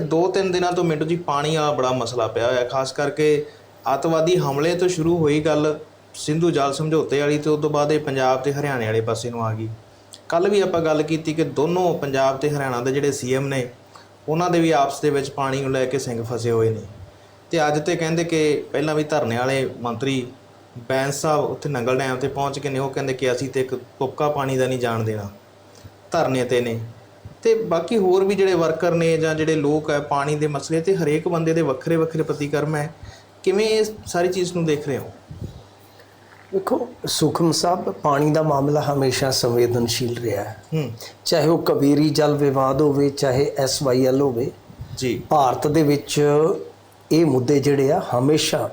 ਦੋ ਤਿੰਨ ਦਿਨਾਂ ਤੋਂ ਮਿੰਟੂ ਜੀ ਪਾਣੀ ਵਾਲਾ ਬੜਾ ਮਸਲਾ ਪਿਆ ਹੋਇਆ, ਖਾਸ ਕਰਕੇ ਅੱਤਵਾਦੀ ਹਮਲੇ ਤੋਂ ਸ਼ੁਰੂ ਹੋਈ ਗੱਲ ਸਿੰਧੂ ਜਲ ਸਮਝੌਤੇ ਵਾਲੀ ਤੇ ਉਸ ਤੋਂ ਬਾਅਦ ਇਹ ਪੰਜਾਬ ਤੇ ਹਰਿਆਣੇ ਵਾਲੇ ਪਾਸੇ ਨੂੰ ਆ ਗਈ। ਕੱਲ ਵੀ ਆਪਾਂ ਗੱਲ ਕੀਤੀ ਕਿ ਦੋਨੋਂ ਪੰਜਾਬ ਤੇ ਹਰਿਆਣਾ ਦੇ ਜਿਹੜੇ ਸੀਐਮ ਨੇ, ਉਹਨਾਂ ਦੇ ਵੀ ਆਪਸ ਦੇ ਵਿੱਚ ਪਾਣੀ ਨੂੰ ਲੈ ਕੇ ਸਿੰਘ ਫਸੇ ਹੋਏ ਨੇ। ਤੇ ਅੱਜ ਤੇ ਕਹਿੰਦੇ ਕਿ ਪਹਿਲਾਂ ਵੀ ਧਰਨੇ ਵਾਲੇ ਮੰਤਰੀ ਬੈਂਸ ਸਾਹਿਬ ਉੱਥੇ ਨੰਗਲ ਡੈਮ ਤੇ ਪਹੁੰਚ ਕੇ ਨੇ, ਉਹ ਕਹਿੰਦੇ ਕਿ ਅਸੀਂ ਤੇ ਇੱਕ ਤੁਪਕਾ ਪਾਣੀ ਦਾ ਨਹੀਂ ਜਾਣ ਦੇਣਾ। ਧਰਨੇ ਤੇ ਨੇ। ਤੇ ਬਾਕੀ ਹੋਰ ਵੀ ਜਿਹੜੇ ਵਰਕਰ ਨੇ ਜਾਂ ਜਿਹੜੇ ਲੋਕ ਹੈ ਪਾਣੀ ਦੇ ਮਸਲੇ ਤੇ ਹਰੇਕ ਬੰਦੇ ਦੇ ਵੱਖਰੇ ਵੱਖਰੇ ਪ੍ਰਤੀਕਰਮ ਹੈ। ਕਿਵੇਂ ਇਹ ਸਾਰੀ ਚੀਜ਼ ਨੂੰ ਦੇਖ ਰਹੇ ਹੋ? ਦੇਖੋ ਸੁਖਮ ਸਾਹਿਬ ਪਾਣੀ ਦਾ ਮਾਮਲਾ ਹਮੇਸ਼ਾ ਸੰਵੇਦਨਸ਼ੀਲ ਰਿਹਾ ਹੈ। ਹੂੰ। ਚਾਹੇ ਉਹ ਕਵੇਰੀ ਜਲ ਵਿਵਾਦ ਹੋਵੇ ਚਾਹੇ ਐਸਵਾਈਐਲ ਹੋਵੇ ਜੀ। ਭਾਰਤ ਦੇ ਵਿੱਚ ਇਹ ਮੁੱਦੇ ਜਿਹੜੇ ਆ ਹਮੇਸ਼ਾ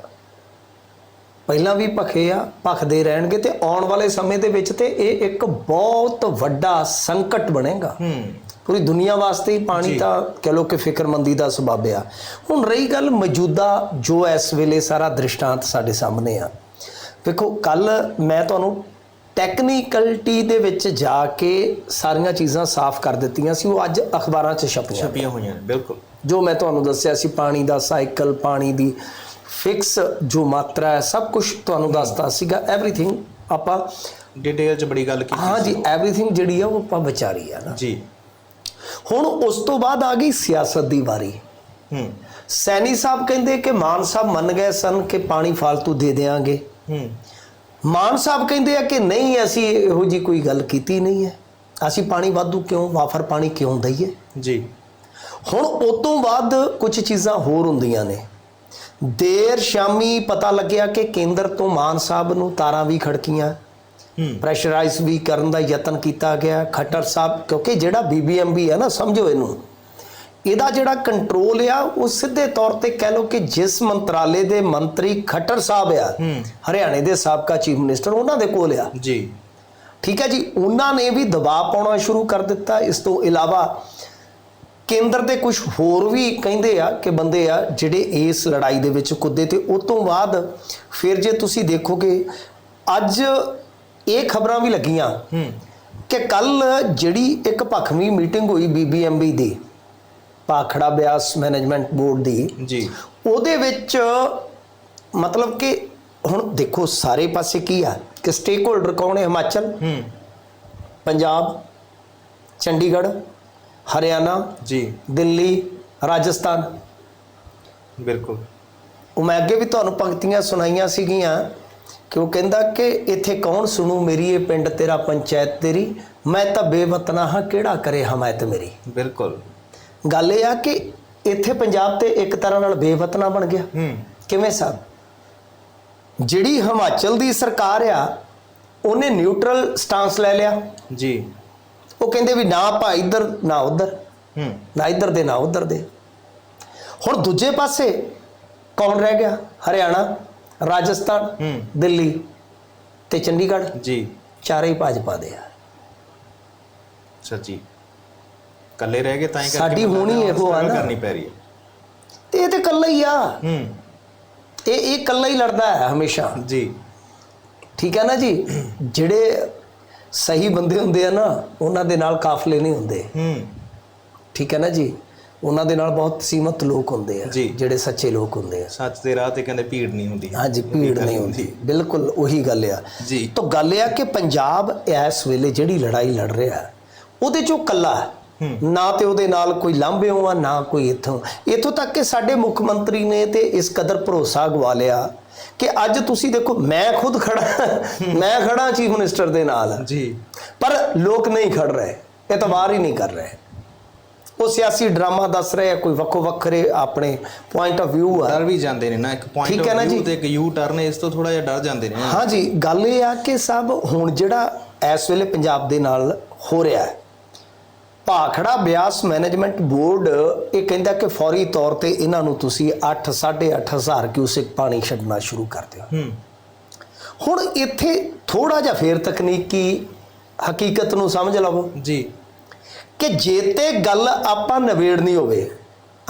ਪਹਿਲਾਂ ਵੀ ਭਖੇ ਆ ਭਖਦੇ ਰਹਿਣਗੇ ਤੇ ਆਉਣ ਵਾਲੇ ਸਮੇਂ ਦੇ ਵਿੱਚ ਤੇ ਇਹ ਇੱਕ ਬਹੁਤ ਵੱਡਾ ਸੰਕਟ ਬਣੇਗਾ। ਹੂੰ। ਪੂਰੀ ਦੁਨੀਆ ਵਾਸਤੇ ਪਾਣੀ ਤਾਂ ਕਹ ਲੋ ਕਿ ਫਿਕਰਮੰਦੀ ਦਾ ਸਬਬ ਆ। ਹੁਣ ਰਹੀ ਗੱਲ ਮੌਜੂਦਾ ਜੋ ਇਸ ਵੇਲੇ ਸਾਰਾ ਦ੍ਰਿਸ਼ਟਾਂਤ ਸਾਡੇ ਸਾਹਮਣੇ ਆ। ਵੇਖੋ ਕੱਲ ਮੈਂ ਤੁਹਾਨੂੰ ਟੈਕਨੀਕਲਟੀ ਦੇ ਵਿੱਚ ਜਾ ਕੇ ਸਾਰੀਆਂ ਚੀਜ਼ਾਂ ਸਾਫ਼ ਕਰ ਦਿੱਤੀਆਂ ਸੀ ਉਹ ਅੱਜ ਅਖਬਾਰਾਂ 'ਚ ਛਪੀਆਂ ਛਪੀਆਂ ਹੋਈਆਂ ਬਿਲਕੁਲ। ਜੋ ਮੈਂ ਤੁਹਾਨੂੰ ਦੱਸਿਆ ਸੀ ਪਾਣੀ ਦਾ ਸਾਈਕਲ ਪਾਣੀ ਦੀ ਫਿਕਸ ਜੋ ਮਾਤਰਾ ਹੈ ਸਭ ਕੁਝ ਤੁਹਾਨੂੰ ਦੱਸਤਾ ਸੀਗਾ ਐਵਰੀਥਿੰਗ ਆਪਾਂ ਡਿਟੇਲ 'ਚ ਬੜੀ ਗੱਲ ਕੀਤੀ ਹਾਂ ਜੀ ਐਵਰੀਥਿੰਗ ਜਿਹੜੀ ਆ ਉਹ ਆਪਾਂ ਵਿਚਾਰੀ ਆ ਨਾ। ਜੀ। ਹੁਣ ਉਸ ਤੋਂ ਬਾਅਦ ਆ ਗਈ ਸਿਆਸਤ ਦੀ ਵਾਰੀ। ਹੂੰ। ਸੈਣੀ ਸਾਹਿਬ ਕਹਿੰਦੇ ਕਿ ਮਾਨ ਸਾਹਿਬ ਮੰਨ ਗਏ ਸਨ ਕਿ ਪਾਣੀ ਫालतू ਦੇ ਦੇਾਂਗੇ ਹੂੰ। ਮਾਨ ਸਾਹਿਬ ਕਹਿੰਦੇ ਆ ਕਿ ਨਹੀਂ ਅਸੀਂ ਇਹੋ ਜੀ ਕੋਈ ਗੱਲ ਕੀਤੀ ਨਹੀਂ ਹੈ। ਅਸੀਂ ਪਾਣੀ ਵਾਧੂ ਕਿਉਂ ਵਾਫਰ ਪਾਣੀ ਕਿਉਂ ਦਈਏ? ਜੀ। ਹੁਣ ਉਸ ਤੋਂ ਬਾਅਦ ਕੁਝ ਚੀਜ਼ਾਂ ਹੋਰ ਹੁੰਦੀਆਂ ਨੇ। ਦੇਰ ਸ਼ਾਮੀ ਪਤਾ ਲੱਗਿਆ ਕਿ ਕੇਂਦਰ ਤੋਂ ਮਾਨ ਸਾਹਿਬ ਨੂੰ ਤਾਰਾਂ ਵੀ ਖੜਕੀਆਂ। ਪ੍ਰੈਸ਼ਰਾਈਜ਼ ਵੀ ਕਰਨ ਦਾ ਯਤਨ ਕੀਤਾ ਗਿਆ। ਖੱਟਰ ਸਾਹਿਬ ਕਿਉਂਕਿ ਜਿਹੜਾ ਬੀਬੀਐਮਬੀ ਹੈ ਨਾ ਸਮਝੋ ਇਹਨੂੰ। ਇਹਦਾ ਜਿਹੜਾ ਕੰਟਰੋਲ ਆ ਉਹ ਸਿੱਧੇ ਤੌਰ ਤੇ ਕਹਿ ਲਓ ਕਿ ਜਿਸ ਮੰਤਰਾਲੇ ਦੇ ਮੰਤਰੀ ਖੱਟਰ ਸਾਹਿਬ ਆ ਹਰਿਆਣੇ ਦੇ ਸਾਬਕਾ ਚੀਫ ਮਿਨਿਸਟਰ ਉਹਨਾਂ ਦੇ ਕੋਲ ਆ। ਜੀ। ਠੀਕ ਹੈ ਜੀ? ਉਹਨਾਂ ਨੇ ਵੀ ਦਬਾਅ ਪਾਉਣਾ ਸ਼ੁਰੂ ਕਰ ਦਿੱਤਾ। ਇਸ ਤੋਂ ਇਲਾਵਾ ਕੇਂਦਰ ਦੇ ਕੁਝ ਹੋਰ ਵੀ ਕਹਿੰਦੇ ਆ ਕਿ ਬੰਦੇ ਆ ਜਿਹੜੇ ਇਸ ਲੜਾਈ ਦੇ ਵਿੱਚ ਕੁੱਦੇ ਤੇ ਉਸ ਤੋਂ ਬਾਅਦ ਫਿਰ ਜੇ ਤੁਸੀਂ ਦੇਖੋਗੇ ਅੱਜ ਇਹ ਖਬਰਾਂ ਵੀ ਲੱਗੀਆਂ ਕਿ ਕੱਲ ਜਿਹੜੀ ਇੱਕ ਭਖਵੀਂ ਮੀਟਿੰਗ ਹੋਈ ਬੀਬੀਐਮਬੀ ਦੀ ਪਾਖੜਾ ਬਿਆਸ ਮੈਨੇਜਮੈਂਟ ਬੋਰਡ ਦੀ ਜੀ। ਉਹਦੇ ਵਿੱਚ ਮਤਲਬ ਕਿ ਹੁਣ ਦੇਖੋ ਸਾਰੇ ਪਾਸੇ ਕੀ ਆ ਕਿ ਸਟੇਕ ਹੋਲਡਰ ਕੌਣ ਹੈ ਹਿਮਾਚਲ? ਹੂੰ। ਪੰਜਾਬ ਚੰਡੀਗੜ੍ਹ ਹਰਿਆਣਾ ਜੀ। ਦਿੱਲੀ ਰਾਜਸਥਾਨ। ਬਿਲਕੁਲ। ਉਹ ਮੈਂ ਅੱਗੇ ਵੀ ਤੁਹਾਨੂੰ ਪੰਕਤੀਆਂ ਸੁਣਾਈਆਂ ਸੀਗੀਆਂ ਕਿ ਉਹ ਕਹਿੰਦਾ ਕਿ ਇੱਥੇ ਕੌਣ ਸੁਣੂ ਮੇਰੀ ਇਹ ਪਿੰਡ ਤੇਰਾ ਪੰਚਾਇਤ ਤੇਰੀ। ਮੈਂ ਤਾਂ ਬੇਵਤਨਾ ਹਾਂ ਕਿਹੜਾ ਕਰੇ ਹਮਾਇਤ ਮੇਰੀ? ਬਿਲਕੁਲ। ਗੱਲ ਇਹ ਆ ਕਿ ਇੱਥੇ ਪੰਜਾਬ ਤੇ ਇੱਕ ਤਰ੍ਹਾਂ ਨਾਲ ਬੇਵਤਨਾ ਬਣ ਗਿਆ। ਹੂੰ। ਕਿਵੇਂ ਸਾਹਿਬ ਜਿਹੜੀ ਹਿਮਾਚਲ ਦੀ ਸਰਕਾਰ ਆ ਉਹਨੇ ਨਿਊਟਰਲ ਸਟਾਂਸ ਲੈ ਲਿਆ। ਜੀ। ਉਹ ਕਹਿੰਦੇ ਵੀ ਨਾ ਆਪਾਂ ਇੱਧਰ ਨਾ ਉੱਧਰ। ਹੂੰ। ਨਾ ਇੱਧਰ ਦੇ ਨਾ ਉੱਧਰ ਦੇ। ਹੁਣ ਦੂਜੇ ਪਾਸੇ ਕੌਣ ਰਹਿ ਗਿਆ? ਹਰਿਆਣਾ। ਰਾਜਸਥਾਨ ਹੂੰ। ਦਿੱਲੀ ਤੇ ਚੰਡੀਗੜ੍ਹ ਜੀ। ਚਾਰੇ ਹੀ ਭਾਜਪਾ ਦੇ ਆ। ਸੱਚੀ ਕੱਲੇ ਰਹਿ ਗਏ ਤਾਂ ਹੀ ਕਰਕੇ ਸਾਡੀ ਹੋਣੀ ਇਹੋ ਆ ਨਾ। ਕਰਨੀ ਪੈ ਰਹੀ ਹੈ। ਤੇ ਇਹ ਤੇ ਇਕੱਲਾ ਹੀ ਆ। ਹੂੰ। ਇਹ ਇਹ ਇਕੱਲਾ ਹੀ ਲੜਦਾ ਹੈ ਹਮੇਸ਼ਾ। ਜੀ। ਠੀਕ ਹੈ ਨਾ ਜੀ? ਜਿਹੜੇ ਸਹੀ ਬੰਦੇ ਹੁੰਦੇ ਆ ਨਾ ਉਹਨਾਂ ਦੇ ਨਾਲ ਕਾਫਲੇ ਨਹੀਂ ਹੁੰਦੇ। ਹੂੰ। ਠੀਕ ਹੈ ਨਾ ਜੀ? ਉਹਨਾਂ ਦੇ ਨਾਲ ਬਹੁਤ ਸੀਮਤ ਲੋਕ ਹੁੰਦੇ ਆ ਜੀ। ਜਿਹੜੇ ਸੱਚੇ ਲੋਕ ਹੁੰਦੇ ਆ। ਸੱਚ ਦੇ ਰਾਹ ਤੇ ਕਹਿੰਦੇ ਭੀੜ ਨਹੀਂ ਹੁੰਦੀ। ਹਾਂਜੀ ਭੀੜ ਨਹੀਂ ਹੁੰਦੀ। ਬਿਲਕੁਲ ਉਹੀ ਗੱਲ ਆ। ਜੀ। ਤਾਂ ਗੱਲ ਇਹ ਆ ਕਿ ਪੰਜਾਬ ਇਸ ਵੇਲੇ ਜਿਹੜੀ ਲੜਾਈ ਲੜ ਰਿਹਾ ਹੈ, ਉਹਦੇ ਚੋਂ ਕੱਲਾ ਹੈ। ਨਾ ਤੇ ਉਹਦੇ ਨਾਲ ਕੋਈ ਲਾਂਭਿਓ ਆ ਨਾ ਕੋਈ ਇੱਥੋਂ। ਇੱਥੋਂ ਤੱਕ ਕਿ ਸਾਡੇ ਮੁੱਖ ਮੰਤਰੀ ਨੇ ਤੇ ਇਸ ਕਦਰ ਭਰੋਸਾ ਗਵਾ ਲਿਆ ਕਿ ਅੱਜ ਤੁਸੀਂ ਦੇਖੋ ਮੈਂ ਖੁਦ ਖੜਾ ਮੈਂ ਖੜਾ ਚੀਫ ਮਿਨਿਸਟਰ ਦੇ ਨਾਲ। ਜੀ। ਪਰ ਲੋਕ ਨਹੀਂ ਖੜ ਰਹੇ। ਇਤਬਾਰ ਹੀ ਨਹੀਂ ਕਰ ਰਹੇ। ਉਹ ਸਿਆਸੀ ਡਰਾਮਾ ਦੱਸ ਰਹੇ ਆ ਕੋਈ ਵੱਖੋ ਵੱਖਰੇ ਆਪਣੇ ਪੁਆਇੰਟ ਆਫ View ਆ। ਡਰ ਵੀ ਜਾਂਦੇ ਨੇ ਨਾ ਇੱਕ ਪੁਆਇੰਟ ਠੀਕ ਹੈ ਨਾ ਆਫ ਜੀ। View ਤੇ ਇੱਕ ਯੂ ਟਰਨ ਇਸ ਤੋਂ ਥੋੜਾ ਜਿਹਾ ਡਰ ਜਾਂਦੇ ਨੇ। ਹਾਂ ਜੀ ਗੱਲ ਇਹ ਆ ਕਿ ਸਭ ਹੁਣ ਜਿਹੜਾ ਇਸ ਵੇਲੇ ਪੰਜਾਬ ਦੇ ਨਾਲ ਹੋ ਰਿਹਾ ਹੈ। ਭਾਖੜਾ ਬਿਆਸ ਮੈਨੇਜਮੈਂਟ ਬੋਰਡ ਇਹ ਕਹਿੰਦਾ ਕਿ ਫੌਰੀ ਤੌਰ ਤੇ ਇਹਨਾਂ ਨੂੰ ਤੁਸੀਂ 8 ਹਜ਼ਾਰ ਕਿਊਸਿਕ ਪਾਣੀ ਛੱਡਣਾ ਸ਼ੁਰੂ ਕਰ ਦਿਓ। ਹੂੰ। ਹੁਣ ਇੱਥੇ ਥੋੜਾ ਜਿਹਾ ਫੇਰ ਤਕਨੀਕੀ ਹਕੀਕਤ ਨੂੰ ਸਮਝ ਲਵੋ। ਜੀ। ਕਿ ਜੇ ਤੇ ਗੱਲ ਆਪਾਂ ਨਵੇੜਨੀ ਹੋਵੇ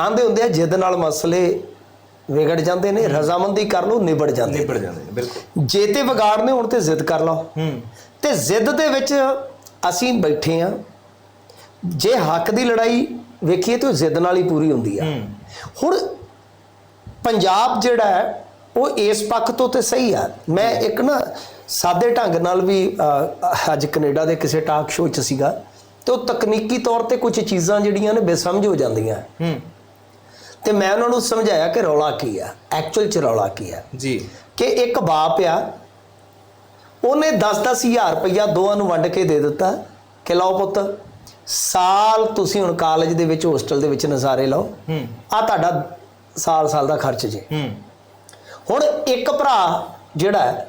ਆਂਦੇ ਹੁੰਦੇ ਆ ਜਿੱਦ ਨਾਲ ਮਸਲੇ ਵਿਗੜ ਜਾਂਦੇ ਨੇ ਰਜ਼ਾਮੰਦੀ ਕਰ ਲਓ ਨਿਬੜ ਜਾਂਦੇ। ਨਿਬੜ ਜਾਂਦੇ ਨੇ ਬਿਲਕੁਲ। ਜੇ ਤੇ ਵਿਗਾੜਨੇ ਹੁਣ ਤੇ ਜ਼ਿੱਦ ਕਰ ਲਓ। ਹੂੰ। ਤੇ ਜ਼ਿੱਦ ਦੇ ਵਿੱਚ ਅਸੀਂ ਬੈਠੇ ਆ ਜੇ ਹੱਕ ਦੀ ਲੜਾਈ ਵੇਖੀਏ ਤੇ ਉਹ ਜ਼ਿੱਦ ਨਾਲ ਹੀ ਪੂਰੀ ਹੁੰਦੀ ਆ। ਹੁਣ ਪੰਜਾਬ ਜਿਹੜਾ ਹੈ ਉਹ ਇਸ ਪੱਖ ਤੋਂ ਤੇ ਸਹੀ ਆ। ਮੈਂ ਇੱਕ ਨਾ ਸਾਦੇ ਢੰਗ ਨਾਲ ਵੀ ਅੱਜ ਕੈਨੇਡਾ ਦੇ ਕਿਸੇ ਟਾਕ ਸ਼ੋਅ 'ਚ ਸੀਗਾ। ਤੇ ਉਹ ਤਕਨੀਕੀ ਤੌਰ ਤੇ ਕੁਝ ਚੀਜ਼ਾਂ ਜਿਹੜੀਆਂ ਨੇ ਬੇਸਮਝ ਹੋ ਜਾਂਦੀਆਂ। ਹੂੰ। ਤੇ ਮੈਂ ਉਹਨਾਂ ਨੂੰ ਸਮਝਾਇਆ ਕਿ ਰੌਲਾ ਕੀ ਆ ਐਕਚੁਅਲ 'ਚ ਰੌਲਾ ਕੀ ਆ। ਜੀ। ਕਿ ਇੱਕ ਬਾਪ ਆ ਉਹਨੇ 10-10 ਹਜ਼ਾਰ ਰੁਪਇਆ ਦੋਵਾਂ ਨੂੰ ਵੰਡ ਕੇ ਦੇ ਦਿੱਤਾ ਕਿ ਲਓ ਪੁੱਤ ਸਾਲ ਤੁਸੀਂ ਹੁਣ ਕਾਲਜ ਦੇ ਵਿੱਚ ਹੋਸਟਲ ਦੇ ਵਿੱਚ ਨਜ਼ਾਰੇ ਲਓ। ਹੂੰ। ਆ ਤੁਹਾਡਾ ਸਾਲ ਸਾਲ ਦਾ ਖਰਚ ਜੇ। ਹੂੰ। ਹੁਣ ਇੱਕ ਭਰਾ ਜਿਹੜਾ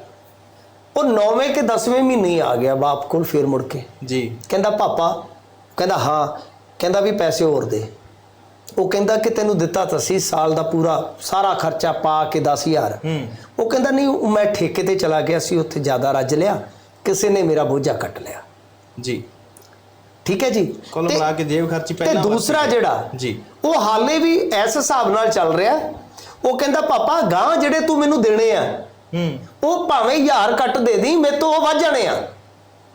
ਉਹ 9ਵੇਂ ਕਿ 10ਵੇਂ ਮਹੀਨੇ ਆ ਗਿਆ ਬਾਪ ਕੋਲ ਫੇਰ ਮੁੜ ਕੇ। ਜੀ। ਕਹਿੰਦਾ ਪਾਪਾ। ਕਹਿੰਦਾ ਹਾਂ। ਕਹਿੰਦਾ ਵੀ ਪੈਸੇ ਹੋਰ ਦੇ। ਉਹ ਕਹਿੰਦਾ ਕਿ ਤੈਨੂੰ ਦਿੱਤਾ ਤਾਂ ਸੀ ਸਾਲ ਦਾ ਪੂਰਾ ਸਾਰਾ ਖਰਚਾ ਪਾ ਕੇ 10000 ਹੂੰ। ਉਹ ਕਹਿੰਦਾ ਨਹੀਂ ਮੈਂ ਠੇਕੇ ਤੇ ਚਲਾ ਗਿਆ ਸੀ ਉੱਥੇ ਜ਼ਿਆਦਾ ਰੱਜ ਲਿਆ। ਕਿਸੇ ਨੇ ਮੇਰਾ ਬੋਝਾ ਕੱਟ ਲਿਆ। ਜੀ। ਠੀਕ ਹੈ ਜੀ? ਕੁੱਲ ਤੇ- ਮਿਲਾ ਕੇ ਜੇਬ ਖਰਚੀ ਤੇ ਪਹਿਲਾਂ ਦੂਸਰਾ ਵਰਤੀ। ਜਿਹੜਾ ਜੀ। ਉਹ ਹਾਲੇ ਵੀ ਇਸ ਹਿਸਾਬ ਨਾਲ ਚੱਲ ਰਿਹਾ। ਉਹ ਕਹਿੰਦਾ ਪਾਪਾ ਗਾਂ ਜਿਹੜੇ ਤੂੰ ਮੈਨੂੰ ਦੇਣੇ ਆ ਹੂੰ। ਉਹ ਭਾਵੇਂ ਹਜ਼ਾਰ ਕੱਟ ਦੇ ਦੀ ਮੇਰੇ ਤੋਂ ਉਹ ਵੱਧ ਜਾਣੇ ਆ।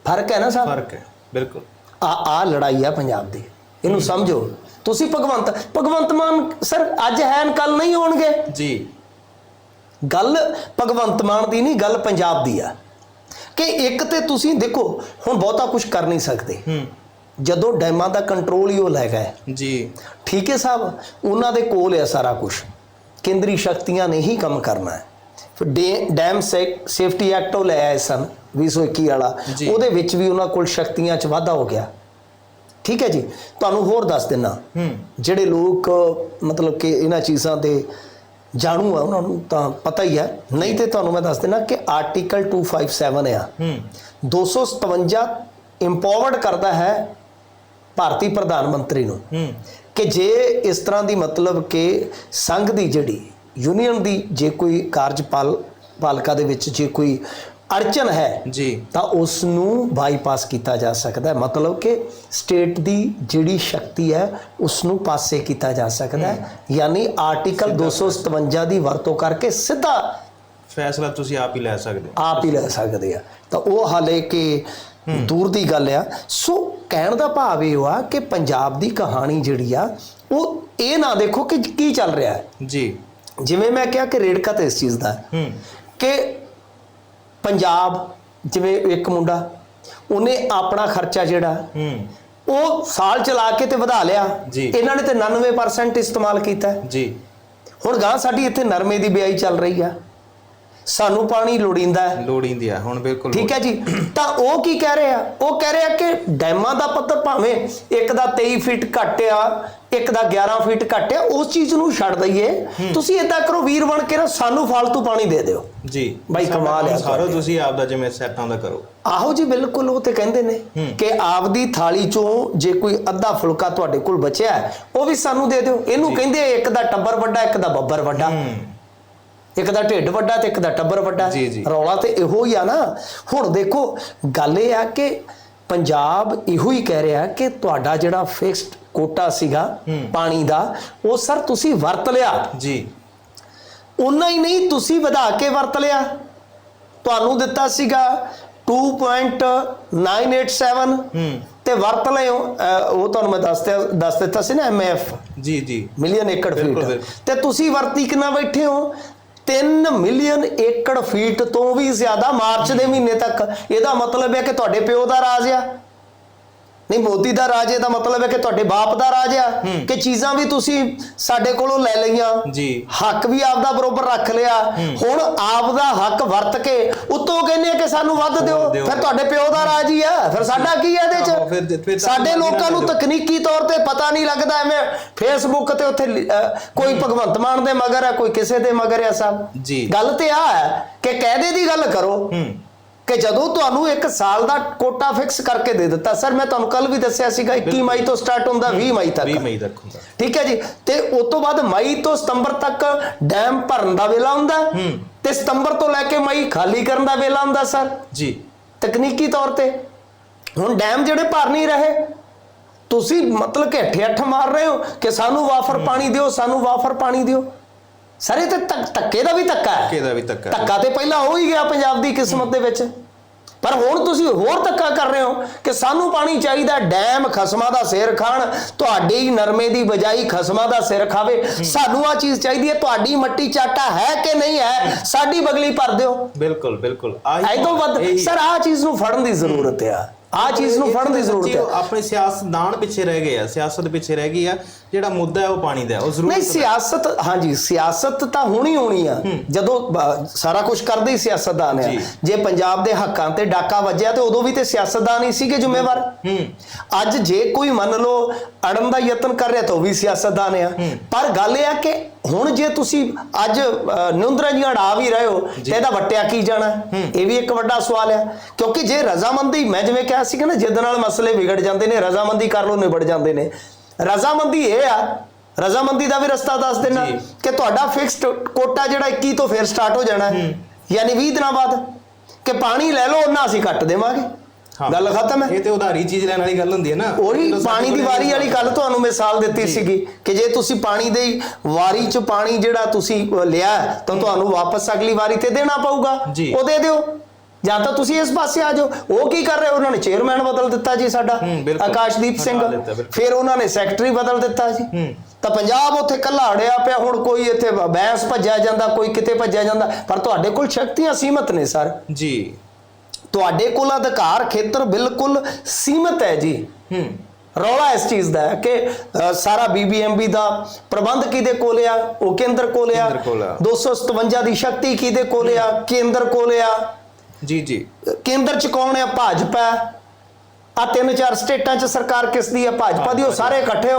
ਫ਼ਰਕ ਹੈ ਨਾ ਸਾਹਿਬ ਫ਼ਰਕ ਹੈ ਬਿਲਕੁਲ। ਆ ਆ ਲੜਾਈ ਆ ਪੰਜਾਬ ਦੀ। ਇਹਨੂੰ ਸਮਝੋ। ਤੁਸੀਂ ਭਗਵੰਤ ਭਗਵੰਤ ਮਾਨ ਸਰ ਅੱਜ ਹੈਨ ਕੱਲ ਨਹੀਂ ਹੋਣਗੇ? ਜੀ। ਗੱਲ ਭਗਵੰਤ ਮਾਨ ਦੀ ਨਹੀਂ ਗੱਲ ਪੰਜਾਬ ਦੀ ਆ। ਕਿ ਇੱਕ ਤੇ ਤੁਸੀਂ ਦੇਖੋ ਹੁਣ ਬਹੁਤਾ ਕੁਝ ਕਰ ਨਹੀਂ ਸਕਦੇ। ਹੂੰ। ਜਦੋਂ ਡੈਮਾਂ ਦਾ ਕੰਟਰੋਲ ਹੀ ਉਹ ਲੈ ਗਏ। ਜੀ। ਠੀਕ ਹੈ ਸਾਹਿਬ ਉਹਨਾਂ ਦੇ ਕੋਲ ਹੈ ਸਾਰਾ ਕੁਝ ਕੇਂਦਰੀ ਸ਼ਕਤੀਆਂ ਨੇ ਹੀ ਕੰਮ ਕਰਨਾ ਹੈ। ਡੈਮ ਸੇਕ- ਸੇਫਟੀ ਐਕਟ ਉਹ ਲੈ ਆਏ ਸਨ 2021 ਵਾਲਾ। ਉਹਦੇ ਵਿੱਚ ਵੀ ਉਹਨਾਂ ਕੋਲ ਸ਼ਕਤੀਆਂ 'ਚ ਵਾਧਾ ਹੋ ਗਿਆ। ਠੀਕ ਹੈ ਜੀ? ਤੁਹਾਨੂੰ ਹੋਰ ਦੱਸ ਦਿੰਨਾ। ਜਿਹੜੇ ਲੋਕ ਮਤਲਬ ਕਿ ਇਹਨਾਂ ਚੀਜ਼ਾਂ ਦੇ ਜਾਣੂ ਆ ਉਹਨਾਂ ਨੂੰ ਤਾਂ ਪਤਾ ਹੀ ਹੈ। ਨਹੀਂ ਤੇ ਤੁਹਾਨੂੰ ਮੈਂ ਦੱਸ ਦਿੰਨਾ ਕਿ ਆਰਟੀਕਲ 257 ਆ। ਹੂੰ। 257 ਇੰਪਾਵਰਡ ਕਰਦਾ ਹੈ ਭਾਰਤੀ ਪ੍ਰਧਾਨ ਮੰਤਰੀ ਨੂੰ। ਕਿ ਜੇ ਇਸ ਤਰ੍ਹਾਂ ਦੀ ਮਤਲਬ ਕਿ ਸੰਘ ਦੀ ਜਿਹੜੀ ਯੂਨੀਅਨ ਦੀ ਜੇ ਕੋਈ ਕਾਰਜਪਾਲ ਪਾਲਿਕਾ ਦੇ ਵਿੱਚ ਜੇ ਕੋਈ ਅੜਚਨ ਹੈ ਜੀ। ਤਾਂ ਉਸ ਨੂੰ ਬਾਈਪਾਸ ਕੀਤਾ ਜਾ ਸਕਦਾ ਹੈ। ਮਤਲਬ ਕਿ ਸਟੇਟ ਦੀ ਜਿਹੜੀ ਸ਼ਕਤੀ ਹੈ ਉਸ ਨੂੰ ਪਾਸੇ ਕੀਤਾ ਜਾ ਸਕਦਾ ਹੈ। ਯਾਨੀ ਆਰਟੀਕਲ 257 ਦੀ ਵਰਤੋਂ ਕਰਕੇ ਸਿੱਧਾ ਫੈਸਲਾ ਤੁਸੀਂ ਆਪ ਹੀ ਲੈ ਸਕਦੇ ਹੋ। ਆਪ ਹੀ ਲੈ ਸਕਦੇ ਆ। ਤਾਂ ਉਹ ਹਾਲੇ ਕਿ ਦੂਰ ਦੀ ਗੱਲ ਆ। ਸੋ ਕਹਿਣ ਦਾ ਭਾਵ ਇਹ ਆ ਕਿ ਪੰਜਾਬ ਦੀ ਕਹਾਣੀ ਜਿਹੜੀ ਆ ਉਹ ਇਹ ਨਾ ਦੇਖੋ ਕਿ ਕੀ ਚੱਲ ਰਿਹਾ ਹੈ। ਜੀ। ਜਿਵੇਂ ਮੈਂ ਕਿਹਾ ਕਿ ਰੇੜਕਾ ਤੇ ਇਸ ਚੀਜ਼ ਦਾ ਕਿ ਪੰਜਾਬ ਜਿਵੇਂ ਇੱਕ ਮੁੰਡਾ ਉਹਨੇ ਆਪਣਾ ਖਰਚਾ ਜਿਹੜਾ ਹੂੰ। ਉਹ ਸਾਲ ਚਲਾ ਕੇ ਤੇ ਵਧਾ ਲਿਆ। ਇਹਨਾਂ ਨੇ ਤੇ 99% ਇਸਤੇਮਾਲ ਕੀਤਾ। ਜੀ। ਹੁਣ ਗਾਂ ਸਾਡੀ ਇੱਥੇ ਨਰਮੇ ਦੀ ਬਿਆਈ ਚੱਲ ਰਹੀ ਆ। ਸਾਨੂੰ ਪਾਣੀ ਲੋੜੀਂਦਾ ਹੈ। ਲੋੜੀਂਦੀ ਆ ਹੁਣ ਬਿਲਕੁਲ ਠੀਕ ਹੈ ਜੀ। ਤਾਂ ਉਹ ਕੀ ਕਹਿ ਰਹੇ ਆ? ਉਹ ਕਹਿ ਰਹੇ ਆ ਕਿ ਡੈਮਾਂ ਦਾ ਪੱਧਰ ਭਾਵੇਂ ਇੱਕ ਦਾ 23 ਫੀਟ ਘੱਟ ਆ ਇੱਕ ਦਾ 11 ਫੀਟ ਘੱਟ ਆ ਉਸ ਚੀਜ਼ ਨੂੰ ਛੱਡ ਦਈਏ। ਤੁਸੀਂ ਇਦਾਂ ਕਰੋ ਵੀਰ ਬਣ ਕੇ ਨਾ ਸਾਨੂੰ ਫालतू ਪਾਣੀ ਦੇ ਦਿਓ। ਜੀ। ਬਾਈ ਕਮਾਲ ਕੰਮ ਆ। ਸਾਰੋ। ਤੁਸੀਂ ਆਪ ਦਾ ਜਿਵੇਂ ਸੈਟਾਂ ਦਾ ਕਰੋ। ਆਹੋ ਜੀ ਬਿਲਕੁਲ ਉਹ ਤੇ ਕਹਿੰਦੇ ਨੇ ਕਿ ਆਪਦੀ ਥਾਲੀ ਚੋਂ ਜੇ ਕੋਈ ਅੱਧਾ ਫੁਲਕਾ ਤੁਹਾਡੇ ਕੋਲ ਬਚਿਆ ਉਹ ਵੀ ਸਾਨੂੰ ਦੇ ਦਿਓ। ਇਹਨੂੰ ਕਹਿੰਦੇ ਇੱਕ ਦਾ ਟੱਬਰ ਵੱਡਾ ਇੱਕ ਦਾ ਬੱਬਰ ਵੱਡਾ। ਇੱਕ ਦਾ ਢਿੱਡ ਵੱਡਾ ਤੇ ਇੱਕ ਦਾ ਟੱਬਰ ਵੱਡਾ। ਰੌਲਾ ਤੇ ਇਹੋ ਹੀ ਆ ਨਾ। ਹੁਣ ਦੇਖੋ ਗੱਲ ਇਹ ਆ ਕਿ ਪੰਜਾਬ ਇਹੋ ਹੀ ਕਹਿ ਰਿਹਾ ਕਿ ਤੁਹਾਡਾ ਜਿਹੜਾ ਫਿਕਸਡ ਕੋਟਾ ਸੀਗਾ ਪਾਣੀ ਦਾ ਉਹ ਸਰ ਤੁਸੀਂ ਵਰਤ ਲਿਆ। ਜੀ। ਉਨਾ ਹੀ ਨਹੀਂ ਤੁਸੀਂ ਵਧਾ ਕੇ ਵਰਤ ਲਿਆ। ਤੁਹਾਨੂੰ ਦਿੱਤਾ ਸੀਗਾ 2.987 ਹੂੰ। ਤੇ ਵਰਤ ਲਿਓ ਉਹ ਤੁਹਾਨੂੰ ਮੈਂ ਦੱਸ ਦੱਸ ਦਿੱਤਾ ਸੀ ਨਾ ਐਮਐਫ ਜੀ ਜੀ। ਮਿਲੀਅਨ ਏਕੜ ਫੀਟ। ਤੇ ਤੁਸੀਂ ਵਰਤੀ ਕਿੰਨਾ ਬੈਠੇ ਹੋ? 3 ਮਿਲੀਅਨ ਏਕੜ ਫੀਟ ਤੋਂ ਵੀ ਜ਼ਿਆਦਾ ਮਾਰਚ ਦੇ ਮਹੀਨੇ ਤੱਕ। ਇਹਦਾ ਮਤਲਬ ਹੈ ਕਿ ਤੁਹਾਡੇ ਪਿਓ ਦਾ ਰਾਜ ਆ। ਨਹੀਂ ਮੋਦੀ ਦਾ ਰਾਜ ਇਹਦਾ ਮਤਲਬ ਹੈ ਕਿ ਤੁਹਾਡੇ ਬਾਪ ਦਾ ਰਾਜ ਆ ਕਿ ਚੀਜ਼ਾਂ ਵੀ ਤੁਸੀਂ ਸਾਡੇ ਕੋਲੋਂ ਲੈ ਲਈਆਂ। ਜੀ। ਹੱਕ ਵੀ ਆਪਦਾ ਬਰੋਬਰ ਰੱਖ ਲਿਆ। ਹੁਣ ਆਪਦਾ ਹੱਕ ਵਰਤ ਕੇ ਉਤੋਂ ਕਹਿੰਦੇ ਆ ਕਿ ਸਾਨੂੰ ਵੱਧ ਦਿਓ। ਫਿਰ ਤੁਹਾਡੇ ਪਿਓ ਦਾ ਰਾਜ ਹੀ ਆ। ਫਿਰ ਸਾਡਾ ਕੀ ਹੈ ਇਹਦੇ ਚ? ਸਾਡੇ ਲੋਕਾਂ ਨੂੰ। ਤਕਨੀਕੀ ਤੌਰ ਤੇ ਪਤਾ ਨਹੀਂ ਲੱਗਦਾ ਐਵੇਂ ਫੇਸਬੁੱਕ ਤੇ ਉੱਥੇ ਕੋਈ ਭਗਵੰਤ ਮਾਨ ਦੇ ਮਗਰ ਹੈ ਕੋਈ ਕਿਸੇ ਦੇ ਮਗਰ ਹੈ ਸਭ। ਜੀ। ਗੱਲ ਤੇ ਆ ਹੈ ਕਿ ਕਾਇਦੇ ਦੀ ਗੱਲ ਕਰੋ। ਹੂੰ। ਕਿ ਜਦੋਂ ਤੁਹਾਨੂੰ ਇੱਕ ਸਾਲ ਦਾ ਕੋਟਾ ਫਿਕਸ ਕਰਕੇ ਦੇ ਦਿੱਤਾ ਸਰ ਮੈਂ ਤੁਹਾਨੂੰ ਕੱਲ ਵੀ ਦੱਸਿਆ ਸੀਗਾ 21 ਮਈ ਤੋਂ ਸਟਾਰਟ ਹੁੰਦਾ 20 ਮਈ ਤੱਕ। 20 ਮਈ ਤੱਕ ਹੁੰਦਾ। ਠੀਕ ਹੈ ਜੀ? ਤੇ ਉਸ ਤੋਂ ਬਾਅਦ ਮਈ ਤੋਂ ਸਤੰਬਰ ਤੱਕ ਡੈਮ ਭਰਨ ਦਾ ਵੇਲਾ ਹੁੰਦਾ ਤੇ ਸਤੰਬਰ ਤੋਂ ਲੈ ਕੇ ਮਈ ਖਾਲੀ ਕਰਨ ਦਾ ਵੇਲਾ ਹੁੰਦਾ ਸਰ। ਜੀ। ਤਕਨੀਕੀ ਤੌਰ ਤੇ। ਹੁਣ ਡੈਮ ਜਿਹੜੇ ਭਰ ਨਹੀਂ ਰਹੇ ਤੁਸੀਂ ਮਤਲਬ ਕਿ ਅੱਠੇ ਅੱਠ ਮਾਰ ਰਹੇ ਹੋ ਕਿ ਸਾਨੂੰ ਵਾਫਰ ਪਾਣੀ ਦਿਓ ਸਾਨੂੰ ਵਾਫਰ ਪਾਣੀ ਦਿਓ। ਸਰ ਇਹ ਤੇ ਧੱਕ- ਦਾ ਵੀ ਧੱਕਾ ਹੈ। ਧੱਕੇ ਦਾ ਵੀ ਧੱਕਾ ਹੈ। ਧੱਕਾ ਤੇ ਪਹਿਲਾਂ ਹੋ ਹੀ ਗਿਆ ਪੰਜਾਬ ਦੀ ਕਿਸਮਤ ਦੇ ਵਿੱਚ। ਪਰ ਹੁਣ ਤੁਸੀਂ ਹੋਰ ਧੱਕਾ ਕਰ ਰਹੇ ਹੋ ਕਿ ਸਾਨੂੰ ਪਾਣੀ ਚਾਹੀਦਾ ਡੈਮ ਖਸਮਾਂ ਦਾ ਸਿਰ ਖਾਣ ਤੁਹਾਡੀ ਹੀ ਨਰਮੇ ਦੀ ਬਜਾਈ ਖਸਮਾਂ ਦਾ ਸਿਰ ਖਾਵੇ। ਸਾਨੂੰ ਆ ਚੀਜ਼ ਚਾਹੀਦੀ ਹੈ ਤੁਹਾਡੀ ਮੱਟੀ ਚਾਟਾ ਹੈ ਕਿ ਨਹੀਂ ਹੈ ਸਾਡੀ ਬਗਲੀ ਭਰ ਦਿਓ। ਬਿਲਕੁਲ ਬਿਲਕੁਲ। ਐ ਤੋਂ ਵੱਧ ਸਰ ਆ ਚੀਜ਼ ਨੂੰ ਫੜਨ ਦੀ ਜ਼ਰੂਰਤ ਆ। ਆ ਚੀਜ਼ ਨੂੰ ਫੜਨ ਦੀ ਜ਼ਰੂਰਤ ਹੈ ਆਪਣੇ ਸਿਆਸਤਦਾਨ ਪਿੱਛੇ ਰਹਿ ਗਏ ਆ ਸਿਆਸਤ ਪਿੱਛੇ ਰਹਿ ਗਈ ਆ। ਜਿਹੜਾ ਮੁੱਦਾ ਹੈ ਉਹ ਪਾਣੀ ਦਾ ਹੈ, ਉਹ ਜ਼ਰੂਰ ਨਹੀਂ ਸਿਆਸਤ ਹਾਂਜੀ ਸਿਆਸਤ ਤਾਂ ਹੋਣੀ ਹੋਣੀ ਆ। ਜਦੋਂ ਸਾਰਾ ਕੁਝ ਕਰਦੇ ਹੀ ਸਿਆਸਤਦਾਨ ਆ। ਜੀ। ਜੇ ਪੰਜਾਬ ਦੇ ਹੱਕਾਂ ਤੇ ਡਾਕਾ ਵੱਜਿਆ ਤੇ ਉਦੋਂ ਵੀ ਤੇ ਸਿਆਸਤਦਾਨ ਹੀ ਸੀਗੇ ਜ਼ਿੰਮੇਵਾਰ। ਅੱਜ ਜੇ ਕੋਈ ਮੰਨ ਲਓ ਅੜਨ ਦਾ ਯਤਨ ਕਰ ਰਿਹਾ ਤਾਂ ਉਹ ਵੀ ਸਿਆਸਤਦਾਨ ਆ। ਪਰ ਗੱਲ ਇਹ ਆ ਕਿ ਹੁਣ ਜੇ ਤੁਸੀਂ ਅੱਜ ਨਿੰਦਰਾ ਜੀ ਅੜਾ ਵੀ ਰਹੇ ਹੋ ਤੇ ਇਹਦਾ ਵਟਿਆ ਕੀ ਜਾਣਾ? ਇਹ ਵੀ ਇੱਕ ਵੱਡਾ ਸਵਾਲ ਆ। ਕਿਉਂਕਿ ਜੇ ਰਜ਼ਾਮੰਦੀ ਮੈਂ ਜਿਵੇਂ ਕਿਹਾ ਸੀ ਕਿ ਨਾ ਜਿੱਦ ਨਾਲ ਮਸਲੇ ਵਿਗੜ ਜਾਂਦੇ ਨੇ ਰਜ਼ਾਮੰਦੀ ਕਰ ਲੋ ਨਿਬੜ ਜਾਂਦੇ ਨੇ। ਰਜ਼ਾਮੰਦੀ ਇਹ ਆ ਰਜ਼ਾਮੰਦੀ ਦਾ ਵੀ ਰਸਤਾ ਦੱਸ ਦੇਣਾ। ਕਿ ਤੁਹਾਡਾ ਫਿਕਸਡ ਕੋਟਾ ਜਿਹੜਾ 21 ਤੋਂ ਫਿਰ ਸਟਾਰਟ ਹੋ ਜਾਣਾ। ਹੈ। ਯਾਨੀ 20 ਦਿਨਾਂ ਬਾਅਦ ਕਿ ਪਾਣੀ ਲੈ ਲਓ ਉਹਨਾਂ ਅਸੀਂ ਕੱਟ ਦੇਵਾਂਗੇ। ਗੱਲ ਖਤਮ ਹੈ। ਇਹ ਤੇ ਉਧਾਰੀ ਚੀਜ਼ ਲੈਣ ਵਾਲੀ ਗੱਲ ਹੁੰਦੀ ਹੈ ਨਾ। ਉਹੀ ਪਾਣੀ ਦੀ ਵਾਰੀ ਵਾਲੀ ਗੱਲ ਤੁਹਾਨੂੰ ਮਿਸਾਲ ਦਿੱਤੀ ਸੀਗੀ ਕਿ ਜੇ ਤੁਸੀਂ ਪਾਣੀ ਦੇ ਵਾਰੀ ਚ ਪਾਣੀ ਜਿਹੜਾ ਤੁਸੀਂ ਲਿਆ ਤਾਂ ਤੁਹਾਨੂੰ ਵਾਪਸ ਅਗਲੀ ਵਾਰੀ ਤੇ ਦੇਣਾ ਪਊਗਾ। ਉਹ ਦੇ ਦਿਓ। ਜਾਂ ਤਾਂ ਤੁਸੀਂ ਇਸ ਪਾਸੇ ਆ ਜਾਓ। ਉਹ ਕੀ ਕਰ ਰਹੇ? ਉਹਨਾਂ ਨੇ ਚੇਅਰਮੈਨ ਬਦਲ ਦਿੱਤਾ ਜੀ ਸਾਡਾ। ਆਕਾਸ਼ਦੀਪ ਸਿੰਘ। ਫਿਰ ਉਹਨਾਂ ਨੇ ਸੈਕਟਰੀ ਬਦਲ ਦਿੱਤਾ ਜੀ। ਤਾਂ ਪੰਜਾਬ ਉੱਥੇ ਕੱਲਾ ਪਿਆ ਹੁਣ ਕੋਈ ਇੱਥੇ ਬੈਂਸ ਭੱਜਿਆ ਜਾਂਦਾ ਕੋਈ ਕਿਤੇ ਭੱਜਿਆ ਜਾਂਦਾ। ਪਰ ਤੁਹਾਡੇ ਕੋਲ ਸ਼ਕਤੀਆਂ ਸੀਮਤ ਨੇ ਸਰ। ਜੀ। ਤੁਹਾਡੇ ਕੋਲ ਅਧਿਕਾਰ ਖੇਤਰ ਬਿਲਕੁਲ ਸੀਮਤ ਹੈ ਜੀ। ਹੂੰ। ਰੌਲਾ ਇਸ ਚੀਜ਼ ਦਾ ਹੈ ਕਿ ਸਾਰਾ ਬੀਬੀਐਮਬੀ ਦਾ ਪ੍ਰਬੰਧ ਕਿਹਦੇ ਕੋਲ ਆ? ਉਹ ਕੇਂਦਰ ਕੋਲ ਆ। 257 ਦੀ ਸ਼ਕਤੀ ਕਿਹਦੇ ਕੋਲ ਆ? ਕੇਂਦਰ ਕੋਲ ਆ। ਜੀ ਜੀ। ਕੇਂਦਰ ਚ ਕੌਣ ਆ ਭਾਜਪਾ। ਆ ਤਿੰਨ ਚਾਰ ਸਟੇਟਾਂ ਚ ਸਰਕਾਰ ਕਿਸ ਦੀ ਆ ਭਾਜਪਾ ਦੀ, ਉਹ ਸਾਰੇ ਇਕੱਠੇ